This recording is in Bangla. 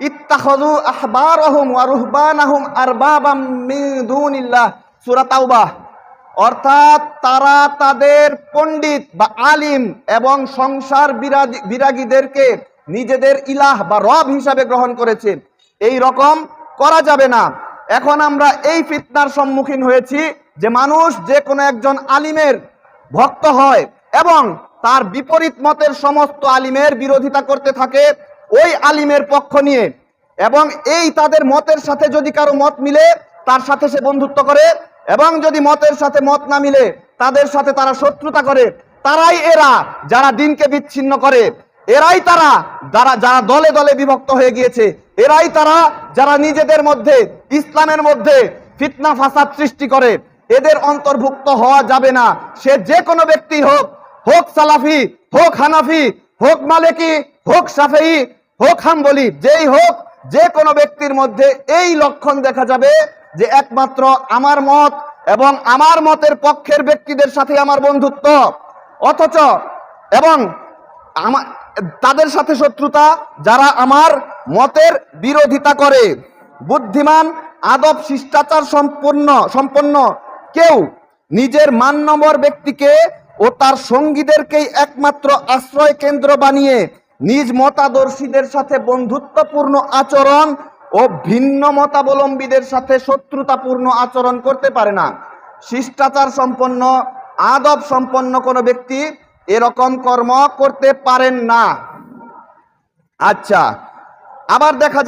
ইত্তাখাযু আহবারহুম ওয়া রুহবানাহুম আরবাবাম মিন দুনিল্লাহ। সূরা অর্থাৎ তারা তাদের পণ্ডিত বা আলিম এবং সংসার বিরাগী- বিরাগীদেরকে নিজেদের ইলাহ বা রব হিসাবে গ্রহণ করেছে। এই রকম করা যাবে না। এখন আমরা এই ফিতনার সম্মুখীন হয়েছি যে মানুষ যে কোনো একজন আলিমের ভক্ত হয় এবং তার বিপরীত মতের সমস্ত আলিমের বিরোধিতা করতে থাকে ওই আলিমের পক্ষ নিয়ে। এবং এই তাদের মতের সাথে যদি কারও মত মিলে, তার সাথে সে বন্ধুত্ব করে। এবং যদি মতের সাথে মত না মিলে, তাদের সাথে তারা শত্রুতা করে। তারাই এরা যারা দিনকে বিচ্ছিন্ন করে। এরাই তারা যারা যারা দলে দলে বিভক্ত হয়ে গিয়েছে। এরাই তারা যারা নিজেদের মধ্যে, ইসলামের মধ্যে ফিতনা ফাসাদ সৃষ্টি করে। এদের অন্তর্ভুক্ত হওয়া যাবে না। সে যে কোনো ব্যক্তি হোক হোক সালাফি, হোক হানাফি, হোক মালিকি, হোক সাফেই হোক হাম্বলি যেই হোক, যে কোনো ব্যক্তির মধ্যে এই লক্ষণ দেখা যাবে যে একমাত্র আমার মত এবং আমার মতের পক্ষের ব্যক্তিদের সাথে আমার বন্ধুত্ব। অথচ এবং আমার তাদের সাথে শত্রুতা যারা আমার মতের বিরোধিতা করে। বুদ্ধিমান, আদব, শিষ্টাচার সম্পন্ন সম্পন্ন কেউ নিজের মান্যবর ব্যক্তিকে ও তার সঙ্গীদেরকেই একমাত্র আশ্রয় কেন্দ্র বানিয়ে নিজ মতাদর্শীদের সাথে বন্ধুত্বপূর্ণ আচরণ ও ভিন্ন মতাবলম্বীদের সাথে শত্রুতাপূর্ণ আচরণ করতে পারে না। শিষ্টাচার সম্পন্ন, আদব সম্পন্ন কোনো ব্যক্তি এরকম কর্ম করতে পারেন না। আচ্ছা আবার দেখা